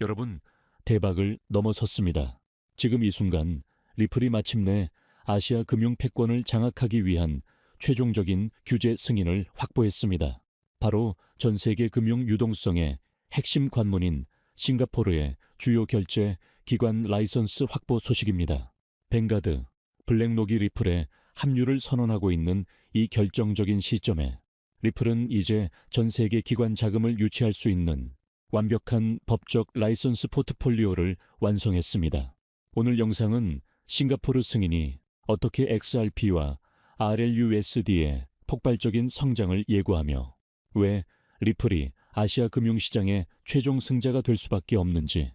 여러분, 대박을 넘어섰습니다. 지금 이 순간 리플이 마침내 아시아 금융 패권을 장악하기 위한 최종적인 규제 승인을 확보했습니다. 바로 전 세계 금융 유동성의 핵심 관문인 싱가포르의 주요 결제 기관 라이선스 확보 소식입니다. 뱅가드, 블랙록이 리플에 합류를 선언하고 있는 이 결정적인 시점에 리플은 이제 전 세계 기관 자금을 유치할 수 있는 완벽한 법적 라이선스 포트폴리오를 완성했습니다. 오늘 영상은 싱가포르 승인이 어떻게 XRP와 RLUSD의 폭발적인 성장을 예고하며 왜 리플이 아시아 금융시장의 최종 승자가 될 수밖에 없는지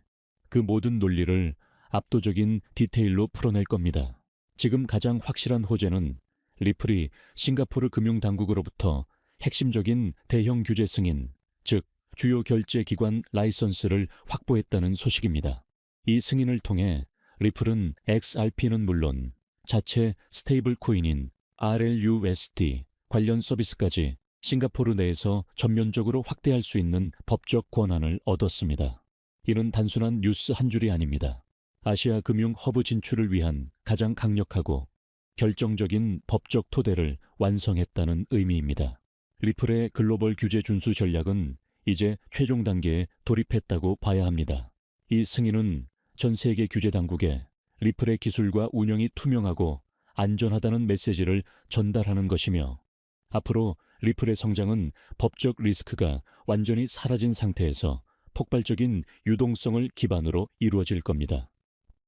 그 모든 논리를 압도적인 디테일로 풀어낼 겁니다. 지금 가장 확실한 호재는 리플이 싱가포르 금융당국으로부터 핵심적인 대형 규제 승인, 즉 주요 결제 기관 라이선스를 확보했다는 소식입니다. 이 승인을 통해 리플은 XRP는 물론 자체 스테이블 코인인 RLUSD 관련 서비스까지 싱가포르 내에서 전면적으로 확대할 수 있는 법적 권한을 얻었습니다. 이는 단순한 뉴스 한 줄이 아닙니다. 아시아 금융 허브 진출을 위한 가장 강력하고 결정적인 법적 토대를 완성했다는 의미입니다. 리플의 글로벌 규제 준수 전략은 이제 최종 단계에 돌입했다고 봐야 합니다. 이 승인은 전 세계 규제 당국에 리플의 기술과 운영이 투명하고 안전하다는 메시지를 전달하는 것이며 앞으로 리플의 성장은 법적 리스크가 완전히 사라진 상태에서 폭발적인 유동성을 기반으로 이루어질 겁니다.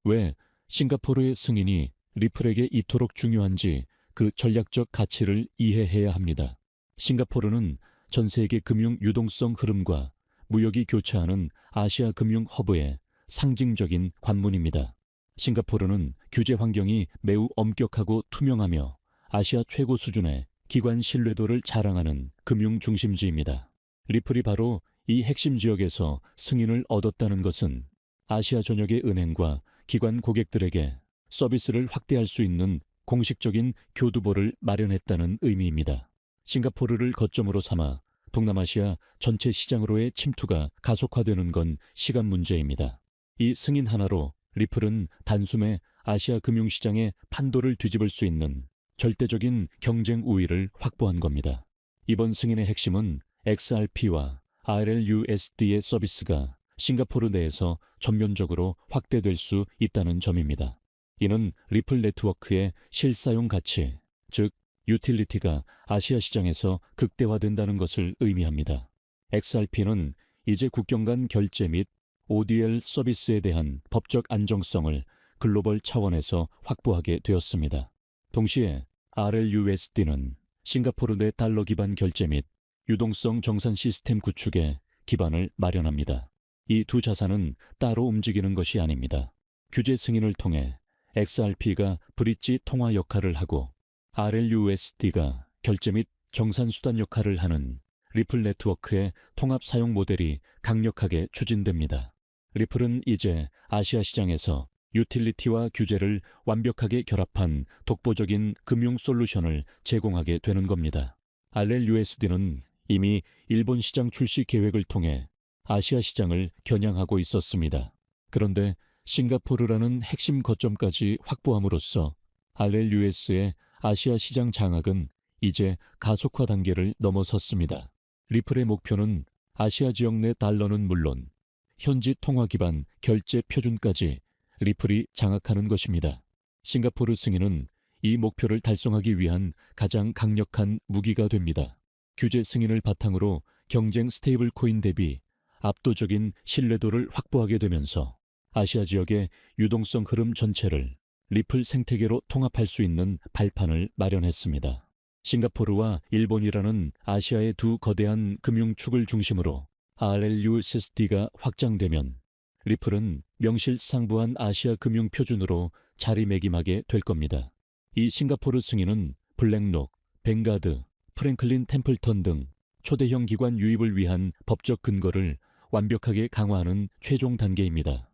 왜 싱가포르의 승인이 리플에게 이토록 중요한지 그 전략적 가치를 이해해야 합니다. 싱가포르는 전 세계 금융 유동성 흐름과 무역이 교차하는 아시아 금융 허브의 상징적인 관문입니다. 싱가포르는 규제 환경이 매우 엄격하고 투명하며 아시아 최고 수준의 기관 신뢰도를 자랑하는 금융 중심지입니다. 리플이 바로 이 핵심 지역에서 승인을 얻었다는 것은 아시아 전역의 은행과 기관 고객들에게 서비스를 확대할 수 있는 공식적인 교두보를 마련했다는 의미입니다. 싱가포르를 거점으로 삼아 동남아시아 전체 시장으로의 침투가 가속화되는 건 시간 문제입니다. 이 승인 하나로 리플은 단숨에 아시아 금융시장의 판도를 뒤집을 수 있는 절대적인 경쟁 우위를 확보한 겁니다. 이번 승인의 핵심은 XRP와 RLUSD의 서비스가 싱가포르 내에서 전면적으로 확대될 수 있다는 점입니다. 이는 리플 네트워크의 실사용 가치, 즉 유틸리티가 아시아 시장에서 극대화된다는 것을 의미합니다. XRP는 이제 국경 간 결제 및 ODL 서비스에 대한 법적 안정성을 글로벌 차원에서 확보하게 되었습니다. 동시에 RLUSD는 싱가포르 내 달러 기반 결제 및 유동성 정산 시스템 구축에 기반을 마련합니다. 이 두 자산은 따로 움직이는 것이 아닙니다. 규제 승인을 통해 XRP가 브릿지 통화 역할을 하고 RLUSD가 결제 및 정산 수단 역할을 하는 리플 네트워크의 통합 사용 모델이 강력하게 추진됩니다. 리플은 이제 아시아 시장에서 유틸리티와 규제를 완벽하게 결합한 독보적인 금융 솔루션을 제공하게 되는 겁니다. RLUSD는 이미 일본 시장 출시 계획을 통해 아시아 시장을 겨냥하고 있었습니다. 그런데 싱가포르라는 핵심 거점까지 확보함으로써 RLUS의 아시아 시장 장악은 이제 가속화 단계를 넘어섰습니다. 리플의 목표는 아시아 지역 내 달러는 물론 현지 통화 기반 결제 표준까지 리플이 장악하는 것입니다. 싱가포르 승인은 이 목표를 달성하기 위한 가장 강력한 무기가 됩니다. 규제 승인을 바탕으로 경쟁 스테이블 코인 대비 압도적인 신뢰도를 확보하게 되면서 아시아 지역의 유동성 흐름 전체를 리플 생태계로 통합할 수 있는 발판을 마련했습니다. 싱가포르와 일본이라는 아시아의 두 거대한 금융축을 중심으로 RLUSD가 확장되면 리플은 명실상부한 아시아 금융 표준으로 자리매김하게 될 겁니다. 이 싱가포르 승인은 블랙록, 벵가드, 프랭클린 템플턴 등 초대형 기관 유입을 위한 법적 근거를 완벽하게 강화하는 최종 단계입니다.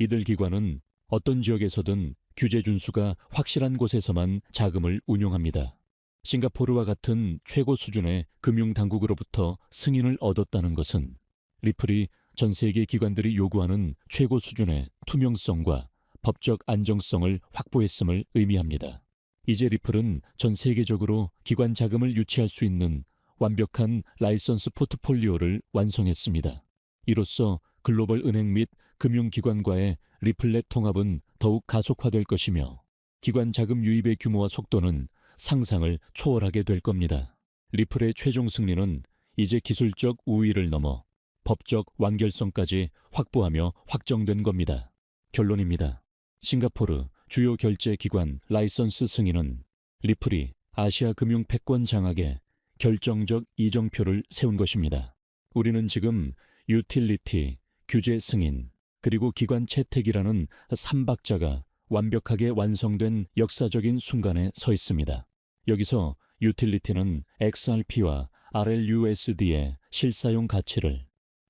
이들 기관은 어떤 지역에서든 규제 준수가 확실한 곳에서만 자금을 운용합니다. 싱가포르와 같은 최고 수준의 금융 당국으로부터 승인을 얻었다는 것은 리플이 전 세계 기관들이 요구하는 최고 수준의 투명성과 법적 안정성을 확보했음을 의미합니다. 이제 리플은 전 세계적으로 기관 자금을 유치할 수 있는 완벽한 라이선스 포트폴리오를 완성했습니다. 이로써 글로벌 은행 및 금융기관과의 리플렛 통합은 더욱 가속화될 것이며 기관 자금 유입의 규모와 속도는 상상을 초월하게 될 겁니다. 리플의 최종 승리는 이제 기술적 우위를 넘어 법적 완결성까지 확보하며 확정된 겁니다. 결론입니다. 싱가포르 주요 결제 기관 라이선스 승인은 리플이 아시아 금융 패권 장악에 결정적 이정표를 세운 것입니다. 우리는 지금 유틸리티, 규제 승인, 그리고 기관 채택이라는 삼박자가 완벽하게 완성된 역사적인 순간에 서 있습니다. 여기서 유틸리티는 XRP와 RLUSD의 실사용 가치를,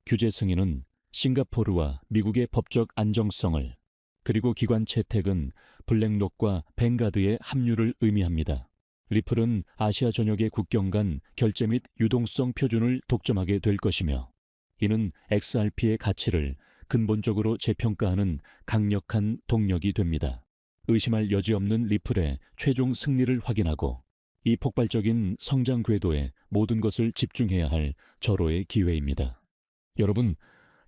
규제 승인은 싱가포르와 미국의 법적 안정성을, 그리고 기관 채택은 블랙록과 뱅가드의 합류를 의미합니다. 리플은 아시아 전역의 국경 간 결제 및 유동성 표준을 독점하게 될 것이며 이는 XRP의 가치를 근본적으로 재평가하는 강력한 동력이 됩니다. 의심할 여지 없는 리플의 최종 승리를 확인하고 이 폭발적인 성장 궤도에 모든 것을 집중해야 할 절호의 기회입니다. 여러분,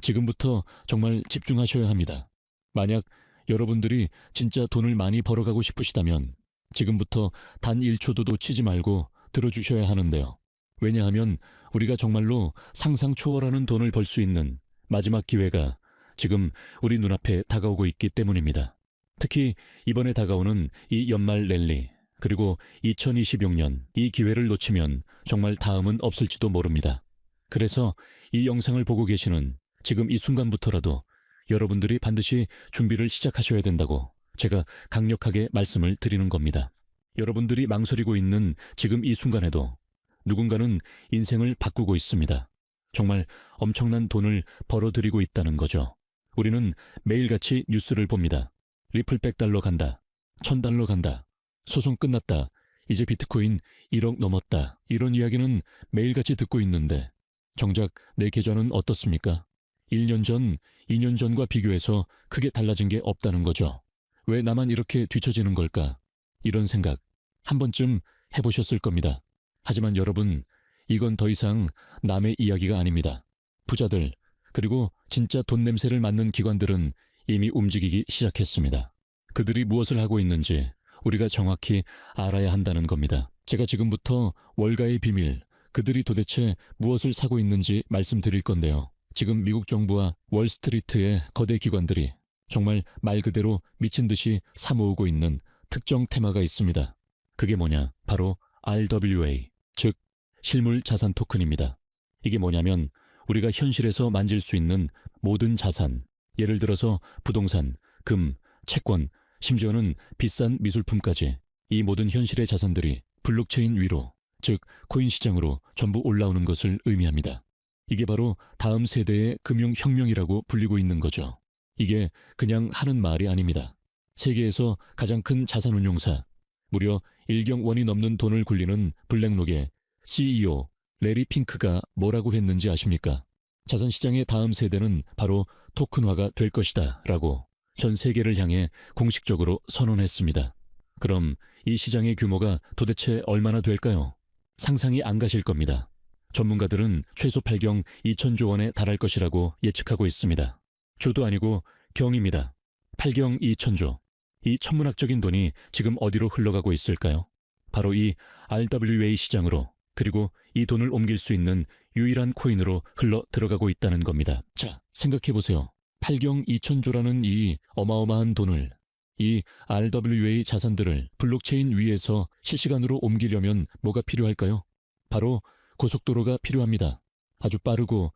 지금부터 정말 집중하셔야 합니다. 만약 여러분들이 진짜 돈을 많이 벌어가고 싶으시다면 지금부터 단 1초도 놓치지 말고 들어주셔야 하는데요. 왜냐하면 우리가 정말로 상상 초월하는 돈을 벌 수 있는 마지막 기회가 지금 우리 눈앞에 다가오고 있기 때문입니다. 특히 이번에 다가오는 이 연말 랠리, 그리고 2026년 이 기회를 놓치면 정말 다음은 없을지도 모릅니다. 그래서 이 영상을 보고 계시는 지금 이 순간부터라도 여러분들이 반드시 준비를 시작하셔야 된다고 제가 강력하게 말씀을 드리는 겁니다. 여러분들이 망설이고 있는 지금 이 순간에도 누군가는 인생을 바꾸고 있습니다. 정말 엄청난 돈을 벌어들이고 있다는 거죠. 우리는 매일같이 뉴스를 봅니다. 리플백 달러 간다. 천 달러 간다. 소송 끝났다. 이제 비트코인 1억 넘었다. 이런 이야기는 매일같이 듣고 있는데 정작 내 계좌는 어떻습니까? 1년 전, 2년 전과 비교해서 크게 달라진 게 없다는 거죠. 왜 나만 이렇게 뒤처지는 걸까? 이런 생각 한 번쯤 해보셨을 겁니다. 하지만 여러분, 이건 더 이상 남의 이야기가 아닙니다. 부자들, 그리고 진짜 돈 냄새를 맡는 기관들은 이미 움직이기 시작했습니다. 그들이 무엇을 하고 있는지 우리가 정확히 알아야 한다는 겁니다. 제가 지금부터 월가의 비밀, 그들이 도대체 무엇을 사고 있는지 말씀드릴 건데요. 지금 미국 정부와 월스트리트의 거대 기관들이 정말 말 그대로 미친 듯이 사모으고 있는 특정 테마가 있습니다. 그게 뭐냐? 바로 RWA, 즉 실물 자산 토큰입니다. 이게 뭐냐면 우리가 현실에서 만질 수 있는 모든 자산, 예를 들어서 부동산, 금, 채권, 심지어는 비싼 미술품까지 이 모든 현실의 자산들이 블록체인 위로, 즉 코인 시장으로 전부 올라오는 것을 의미합니다. 이게 바로 다음 세대의 금융혁명이라고 불리고 있는 거죠. 이게 그냥 하는 말이 아닙니다. 세계에서 가장 큰 자산운용사, 무려 1경 원이 넘는 돈을 굴리는 블랙록의 CEO 레리 핑크가 뭐라고 했는지 아십니까? 자산시장의 다음 세대는 바로 토큰화가 될 것이다 라고 전 세계를 향해 공식적으로 선언했습니다. 그럼 이 시장의 규모가 도대체 얼마나 될까요? 상상이 안 가실 겁니다. 전문가들은 최소 8경 2천조 원에 달할 것이라고 예측하고 있습니다. 조도 아니고 경입니다. 8경 2천조. 이 천문학적인 돈이 지금 어디로 흘러가고 있을까요? 바로 이 RWA 시장으로 그리고 이 돈을 옮길 수 있는 유일한 코인으로 흘러 들어가고 있다는 겁니다. 자, 생각해 보세요. 8경 2천조라는 이 어마어마한 돈을 이 RWA 자산들을 블록체인 위에서 실시간으로 옮기려면 뭐가 필요할까요? 바로 고속도로가 필요합니다. 아주 빠르고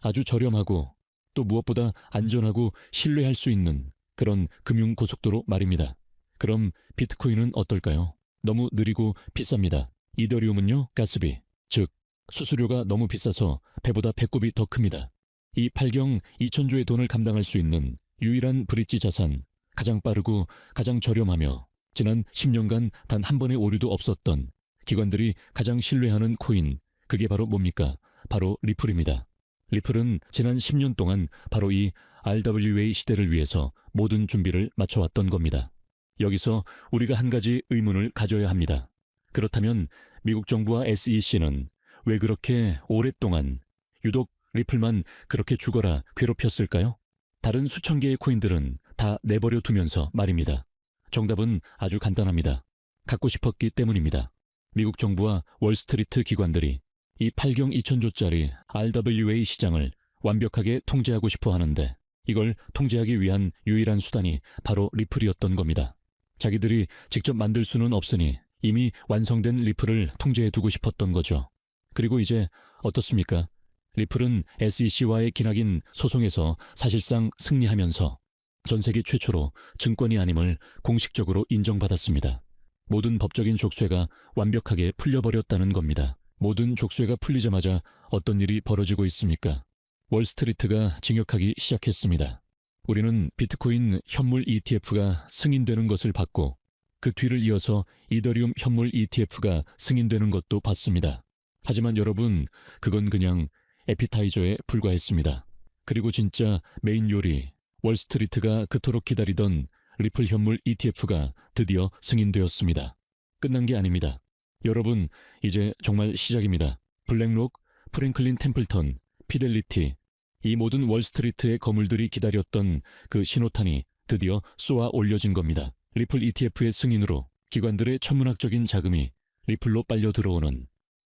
아주 저렴하고 또 무엇보다 안전하고 신뢰할 수 있는 그런 금융 고속도로 말입니다. 그럼 비트코인은 어떨까요? 너무 느리고 비쌉니다. 이더리움은요, 가스비, 즉 수수료가 너무 비싸서 배보다 배꼽이 더 큽니다. 이 8경 2천조의 돈을 감당할 수 있는 유일한 브릿지 자산, 가장 빠르고 가장 저렴하며 지난 10년간 단 한 번의 오류도 없었던 기관들이 가장 신뢰하는 코인, 그게 바로 뭡니까? 바로 리플입니다. 리플은 지난 10년 동안 바로 이 RWA 시대를 위해서 모든 준비를 마쳐왔던 겁니다. 여기서 우리가 한 가지 의문을 가져야 합니다. 그렇다면 미국 정부와 SEC는 왜 그렇게 오랫동안 유독 리플만 그렇게 죽어라 괴롭혔을까요? 다른 수천 개의 코인들은 다 내버려 두면서 말입니다. 정답은 아주 간단합니다. 갖고 싶었기 때문입니다. 미국 정부와 월스트리트 기관들이 이 8경 2천조짜리 RWA 시장을 완벽하게 통제하고 싶어 하는데 이걸 통제하기 위한 유일한 수단이 바로 리플이었던 겁니다. 자기들이 직접 만들 수는 없으니 이미 완성된 리플을 통제해 두고 싶었던 거죠. 그리고 이제 어떻습니까? 리플은 SEC와의 기나긴 소송에서 사실상 승리하면서 전 세계 최초로 증권이 아님을 공식적으로 인정받았습니다. 모든 법적인 족쇄가 완벽하게 풀려버렸다는 겁니다. 모든 족쇄가 풀리자마자 어떤 일이 벌어지고 있습니까? 월스트리트가 징역하기 시작했습니다. 우리는 비트코인 현물 ETF가 승인되는 것을 봤고 그 뒤를 이어서 이더리움 현물 ETF가 승인되는 것도 봤습니다. 하지만 여러분, 그건 그냥 에피타이저에 불과했습니다. 그리고 진짜 메인 요리, 월스트리트가 그토록 기다리던 리플 현물 ETF가 드디어 승인되었습니다. 끝난 게 아닙니다. 여러분, 이제 정말 시작입니다. 블랙록, 프랭클린 템플턴, 피델리티, 이 모든 월스트리트의 거물들이 기다렸던 그 신호탄이 드디어 쏘아 올려진 겁니다. 리플 ETF의 승인으로 기관들의 천문학적인 자금이 리플로 빨려 들어오는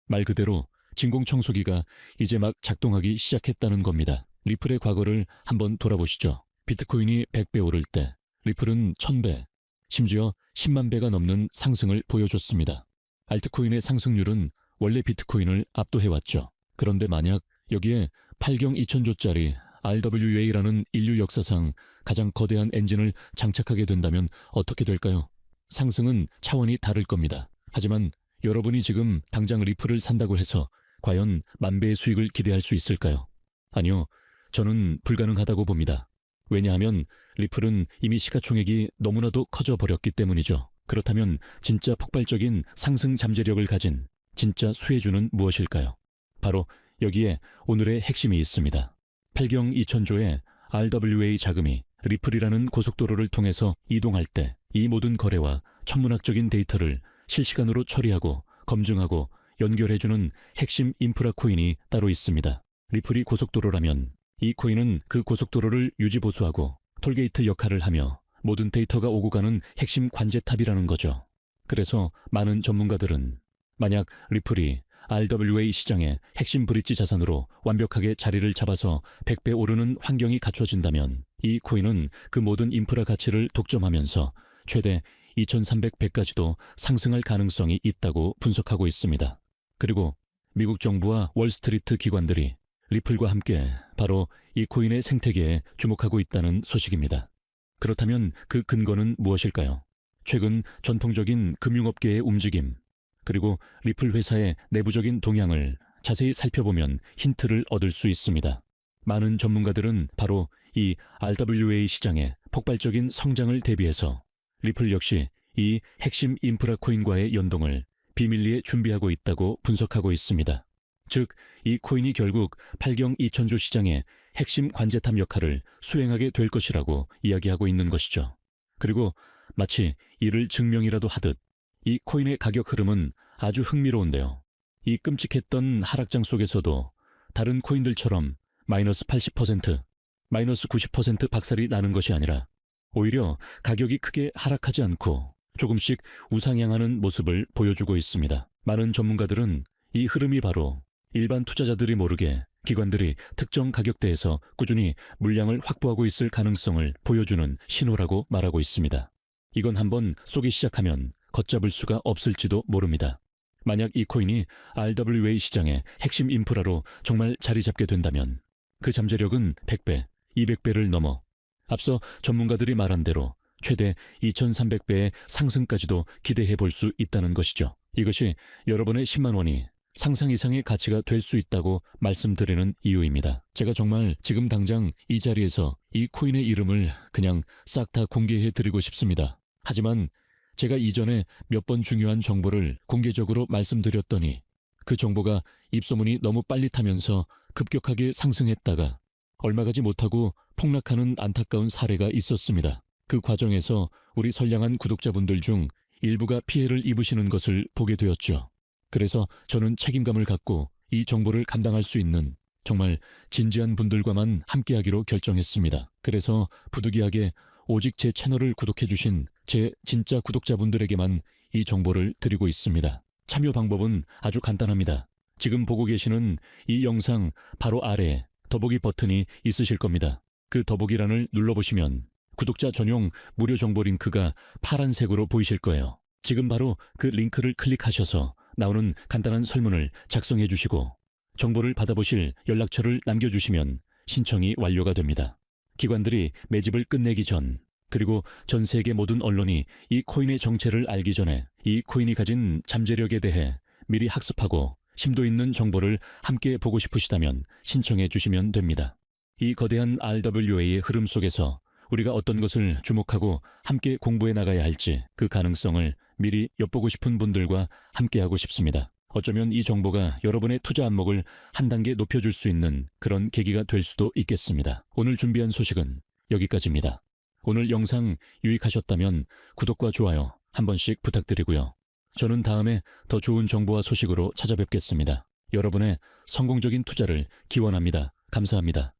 말 그대로 진공청소기가 이제 막 작동하기 시작했다는 겁니다. 리플의 과거를 한번 돌아보시죠. 비트코인이 100배 오를 때 리플은 1000배, 심지어 10만 배가 넘는 상승을 보여줬습니다. 알트코인의 상승률은 원래 비트코인을 압도해왔죠. 그런데 만약 여기에 8경 2000조짜리 RWA라는 인류 역사상 가장 거대한 엔진을 장착하게 된다면 어떻게 될까요? 상승은 차원이 다를 겁니다. 하지만 여러분이 지금 당장 리플을 산다고 해서 과연 만 배의 수익을 기대할 수 있을까요? 아니요. 저는 불가능하다고 봅니다. 왜냐하면 리플은 이미 시가총액이 너무나도 커져 버렸기 때문이죠. 그렇다면 진짜 폭발적인 상승 잠재력을 가진 진짜 수혜주는 무엇일까요? 바로 여기에 오늘의 핵심이 있습니다. 8경 2천조의 RWA 자금이 리플이라는 고속도로를 통해서 이동할 때 이 모든 거래와 천문학적인 데이터를 실시간으로 처리하고 검증하고 연결해주는 핵심 인프라 코인이 따로 있습니다. 리플이 고속도로라면 이 코인은 그 고속도로를 유지보수하고 톨게이트 역할을 하며 모든 데이터가 오고 가는 핵심 관제탑이라는 거죠. 그래서 많은 전문가들은 만약 리플이 RWA 시장의 핵심 브릿지 자산으로 완벽하게 자리를 잡아서 100배 오르는 환경이 갖춰진다면 이 코인은 그 모든 인프라 가치를 독점하면서 최대 2300배까지도 상승할 가능성이 있다고 분석하고 있습니다. 그리고 미국 정부와 월스트리트 기관들이 리플과 함께 바로 이 코인의 생태계에 주목하고 있다는 소식입니다. 그렇다면 그 근거는 무엇일까요? 최근 전통적인 금융업계의 움직임, 그리고 리플 회사의 내부적인 동향을 자세히 살펴보면 힌트를 얻을 수 있습니다. 많은 전문가들은 바로 이 RWA 시장의 폭발적인 성장을 대비해서 리플 역시 이 핵심 인프라 코인과의 연동을 비밀리에 준비하고 있다고 분석하고 있습니다. 즉, 이 코인이 결국 8경 2천조 시장의 핵심 관제탑 역할을 수행하게 될 것이라고 이야기하고 있는 것이죠. 그리고 마치 이를 증명이라도 하듯 이 코인의 가격 흐름은 아주 흥미로운데요. 이 끔찍했던 하락장 속에서도 다른 코인들처럼 마이너스 80%, 마이너스 90% 박살이 나는 것이 아니라 오히려 가격이 크게 하락하지 않고 조금씩 우상향하는 모습을 보여주고 있습니다. 많은 전문가들은 이 흐름이 바로 일반 투자자들이 모르게 기관들이 특정 가격대에서 꾸준히 물량을 확보하고 있을 가능성을 보여주는 신호라고 말하고 있습니다. 이건 한번 쏘기 시작하면 걷잡을 수가 없을지도 모릅니다. 만약 이 코인이 RWA 시장의 핵심 인프라로 정말 자리 잡게 된다면 그 잠재력은 100배, 200배를 넘어 앞서 전문가들이 말한 대로 최대 2300배의 상승까지도 기대해 볼 수 있다는 것이죠. 이것이 여러분의 10만 원이 상상 이상의 가치가 될 수 있다고 말씀드리는 이유입니다. 제가 정말 지금 당장 이 자리에서 이 코인의 이름을 그냥 싹 다 공개해 드리고 싶습니다. 하지만 제가 이전에 몇 번 중요한 정보를 공개적으로 말씀드렸더니 그 정보가 입소문이 너무 빨리 타면서 급격하게 상승했다가 얼마 가지 못하고 폭락하는 안타까운 사례가 있었습니다. 그 과정에서 우리 선량한 구독자분들 중 일부가 피해를 입으시는 것을 보게 되었죠. 그래서 저는 책임감을 갖고 이 정보를 감당할 수 있는 정말 진지한 분들과만 함께하기로 결정했습니다. 그래서 부득이하게 오직 제 채널을 구독해주신 제 진짜 구독자분들에게만 이 정보를 드리고 있습니다. 참여 방법은 아주 간단합니다. 지금 보고 계시는 이 영상 바로 아래에 더보기 버튼이 있으실 겁니다. 그 더보기란을 눌러보시면 구독자 전용 무료 정보 링크가 파란색으로 보이실 거예요. 지금 바로 그 링크를 클릭하셔서 나오는 간단한 설문을 작성해 주시고 정보를 받아보실 연락처를 남겨주시면 신청이 완료가 됩니다. 기관들이 매집을 끝내기 전 그리고 전 세계 모든 언론이 이 코인의 정체를 알기 전에 이 코인이 가진 잠재력에 대해 미리 학습하고 심도 있는 정보를 함께 보고 싶으시다면 신청해 주시면 됩니다. 이 거대한 RWA의 흐름 속에서 우리가 어떤 것을 주목하고 함께 공부해 나가야 할지 그 가능성을 미리 엿보고 싶은 분들과 함께하고 싶습니다. 어쩌면 이 정보가 여러분의 투자 안목을 한 단계 높여줄 수 있는 그런 계기가 될 수도 있겠습니다. 오늘 준비한 소식은 여기까지입니다. 오늘 영상 유익하셨다면 구독과 좋아요 한 번씩 부탁드리고요. 저는 다음에 더 좋은 정보와 소식으로 찾아뵙겠습니다. 여러분의 성공적인 투자를 기원합니다. 감사합니다.